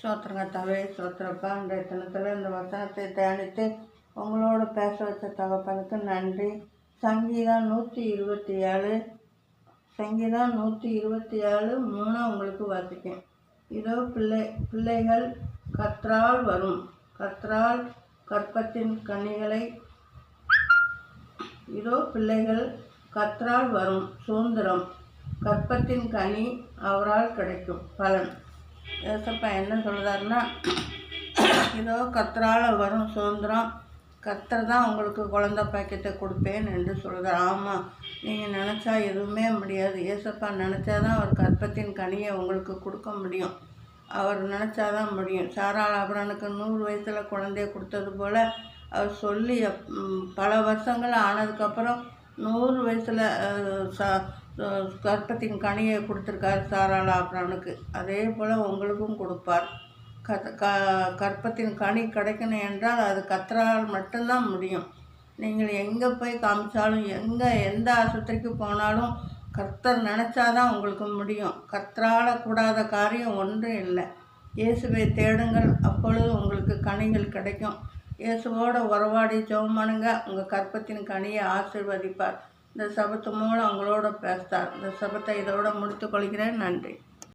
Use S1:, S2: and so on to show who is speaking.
S1: ஸ்தோத்திரங்க தவே ஸ்தோத்திரப்பா இந்த தினத்தில் இந்த வசனத்தை தியானித்து உங்களோட பேச வச்ச தகப்பனுக்கு நன்றி. சங்கீதம் நூற்றி இருபத்தி ஏழு சங்கீதம் நூற்றி இருபத்தி ஏழு மூணு உங்களுக்கு வாசிக்கேன் இதோ பிள்ளை பிள்ளைகள் கற்றால் வரும் கற்றால் கற்பத்தின் கனிகளை இதோ பிள்ளைகள் கற்றால் வரும் சுதந்திரம் கற்பத்தின் கனி அவரால் கிடைக்கும் பலன். ஏசப்பா என்ன சொல்கிறாருன்னா இதோ கத்தரால் வரும் சுதந்திரம். கத்தர் தான் உங்களுக்கு குழந்த பாக்கியத்தை கொடுப்பேன் என்று சொல்கிறார் ஆமாம் நீங்கள் நினச்சா எதுவுமே முடியாது. ஏசப்பா நினச்சா தான் அவர் கற்பத்தின் கனியை உங்களுக்கு கொடுக்க முடியும். அவர் நினச்சா தான் முடியும். சாரால் அபரனுக்கு நூறு வயசில் குழந்தைய கொடுத்தது போல் அவர் சொல்லி பல வருஷங்கள் ஆனதுக்கப்புறம் நூறு வயசில் ச கற்பத்தின் கனியை கொடுத்துருக்காரு சாராளா அபரனுக்கு அதே போல் உங்களுக்கும் கொடுப்பார். கத் க கற்பத்தின் கனி கிடைக்கணும் என்றால் அது கத்தரால் மட்டும்தான் முடியும். நீங்கள் எங்கே போய் காமிச்சாலும் எங்கே எந்த ஆஸ்பத்திரிக்கு போனாலும் கர்த்தர் நினச்சாதான் உங்களுக்கு முடியும். கர்த்தரால் கூடாத காரியம் ஒன்றும் இல்லை. இயேசுவை தேடுங்கள் அப்பொழுது உங்களுக்கு கனிகள் கிடைக்கும். இயேசுவோட உறவாடி ஜெபம் உங்கள் கற்பத்தின் கனியை ஆசீர்வதிப்பார். இந்த சபத்து மூலம் அவங்களோட பேசுகிறார் இந்த சபத்தை இதோட முடித்துக்கொள்கிறேன் நன்றி.